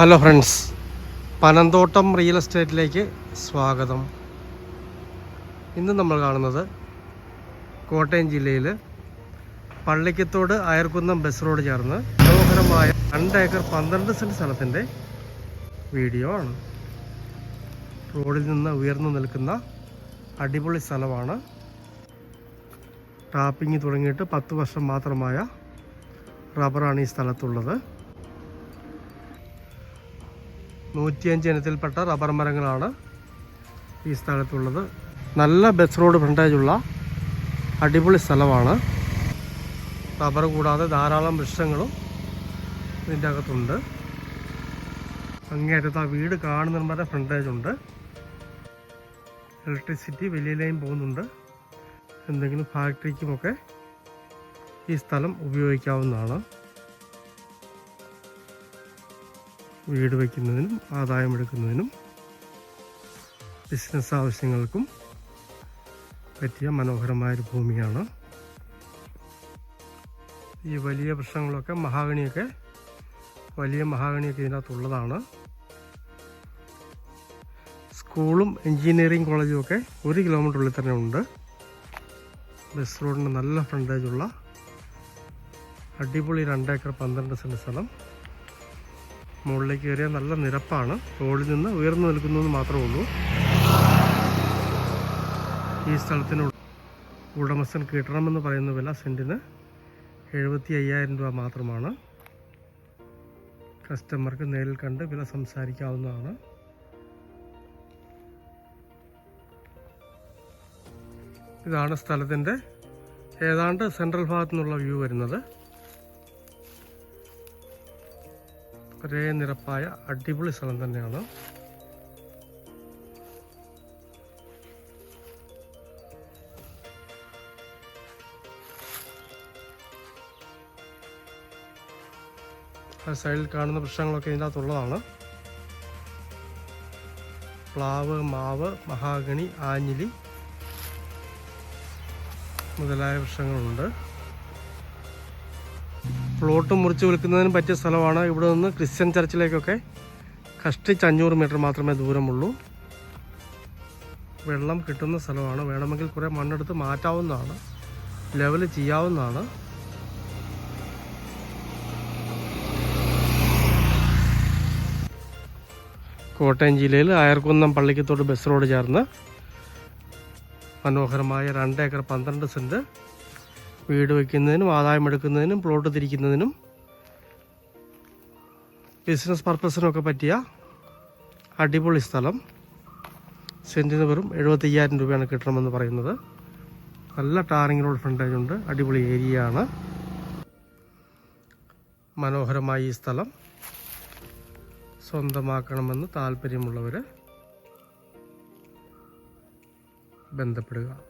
Hello friends Panamthottam real എസ്റ്റേറ്റിലേക്ക് സ്വാഗതം. ഇന്ന് നമ്മൾ കാണുന്നത് കോട്ടയം ജില്ലയിൽ പള്ളിക്കത്തോട് അയർക്കുന്നം ബസ് റോഡ് ചേർന്ന് മനോഹരമായ രണ്ട് ഏക്കർ പന്ത്രണ്ട് സെന്റ് സ്ഥലത്തിന്റെ വീഡിയോ ആണ്. റോഡിൽ നിന്ന് ഉയർന്നു നിൽക്കുന്ന അടിപൊളി സ്ഥലമാണ്. ടാപ്പിംഗ് തുടങ്ങിയിട്ട് പത്ത് വർഷം മാത്രമായ റബ്ബറാണ് ഈ സ്ഥലത്തുള്ളത്. നൂറ്റിയഞ്ച് ഇനത്തിൽപ്പെട്ട റബ്ബർ മരങ്ങളാണ് ഈ സ്ഥലത്തുള്ളത്. നല്ല ബസ് റോഡ് ഫ്രണ്ടേജുള്ള അടിപൊളി സ്ഥലമാണ്. റബ്ബർ കൂടാതെ ധാരാളം വൃക്ഷങ്ങളും ഇതിന്റെ അകത്തുണ്ട്. അങ്ങേറ്റത്ത് ആ വീട് കാണുന്ന വരെ ഫ്രണ്ടേജ് ഉണ്ട്. ഇലക്ട്രിസിറ്റി വലിയ ലൈൻ പോകുന്നുണ്ട്. എന്തെങ്കിലും ഫാക്ടറിക്കുമൊക്കെ ഈ സ്ഥലം ഉപയോഗിക്കാവുന്നതാണ്. വീട് വയ്ക്കുന്നതിനും ആദായമെടുക്കുന്നതിനും ബിസിനസ് ആവശ്യങ്ങൾക്കും പറ്റിയ മനോഹരമായൊരു ഭൂമിയാണ്. ഈ വലിയ വൃക്ഷങ്ങളൊക്കെ മഹാഗണിയൊക്കെ വലിയ മഹാഗണിയൊക്കെ ഇതിനകത്തുള്ളതാണ്. സ്കൂളും എൻജിനീയറിംഗ് കോളേജും ഒക്കെ ഒരു കിലോമീറ്റർ ഉള്ളിൽ തന്നെ ഉണ്ട്. ബസ് റോഡിന് നല്ല ഫ്രണ്ടേജുള്ള അടിപൊളി രണ്ടേക്കർ പന്ത്രണ്ട് സെന്റ് സ്ഥലം. മുകളിലേക്ക് കയറിയ നല്ല നിരപ്പാണ്. റോഡിൽ നിന്ന് ഉയർന്നു നിൽക്കുന്നതെന്ന് മാത്രമേ ഉള്ളൂ. ഈ സ്ഥലത്തിന് ഉടമസ്ഥൻ കിട്ടണമെന്ന് പറയുന്ന വില സെന്റിന് എഴുപത്തി അയ്യായിരം രൂപ മാത്രമാണ്. കസ്റ്റമർക്ക് നേരിൽ കണ്ട് വില സംസാരിക്കാവുന്നതാണ്. ഇതാണ് സ്ഥലത്തിന്റെ ഏതാണ്ട് സെൻട്രൽ ഭാഗത്തു നിന്നുള്ള വ്യൂ വരുന്നത്. ഒരേ നിരപ്പായ അടിപൊളി സ്ഥലം തന്നെയാണ്. സൈഡിൽ കാണുന്ന വൃക്ഷങ്ങളൊക്കെ ഇതിന്റെ അകത്തുള്ളതാണ്. പ്ലാവ് മാവ് മഹാഗണി ആഞ്ഞിലി മുതലായ വൃക്ഷങ്ങളുണ്ട്. പ്ലോട്ട് മുറിച്ച് വിൽക്കുന്നതിന് പറ്റിയ സ്ഥലമാണ് ഇവിടെ നിന്ന് ക്രിസ്ത്യൻ ചർച്ചിലേക്കൊക്കെ. കഷ്ടിച്ച് അഞ്ഞൂറ് മീറ്റർ മാത്രമേ ദൂരമുള്ളൂ. വെള്ളം കിട്ടുന്ന സ്ഥലമാണ്. വേണമെങ്കിൽ കുറേ മണ്ണെടുത്ത് മാറ്റാവുന്നതാണ്. ലെവൽ ചെയ്യാവുന്നതാണ്. കോട്ടയം ജില്ലയിൽ അയർക്കുന്നം പള്ളിക്കത്തോട് ബസ് റോഡ് ചേർന്ന് മനോഹരമായ രണ്ട് ഏക്കർ പന്ത്രണ്ട് സെന്റ് വീട് വയ്ക്കുന്നതിനും ആദായം എടുക്കുന്നതിനും പ്ലോട്ട് തിരിക്കുന്നതിനും ബിസിനസ് പർപ്പസിനൊക്കെ പറ്റിയ അടിപൊളി സ്ഥലം. സെന്റിന് വെറും എഴുപത്തയ്യായിരം രൂപയാണ് കിട്ടണമെന്ന് പറയുന്നത്. നല്ല ടാറിംഗ് റോഡ് ഫ്രണ്ടേജ് ഉണ്ട്. അടിപൊളി ഏരിയ ആണ്. മനോഹരമായ ഈ സ്ഥലം. സ്വന്തമാക്കണമെന്ന് താല്പര്യമുള്ളവർ ബന്ധപ്പെടുക.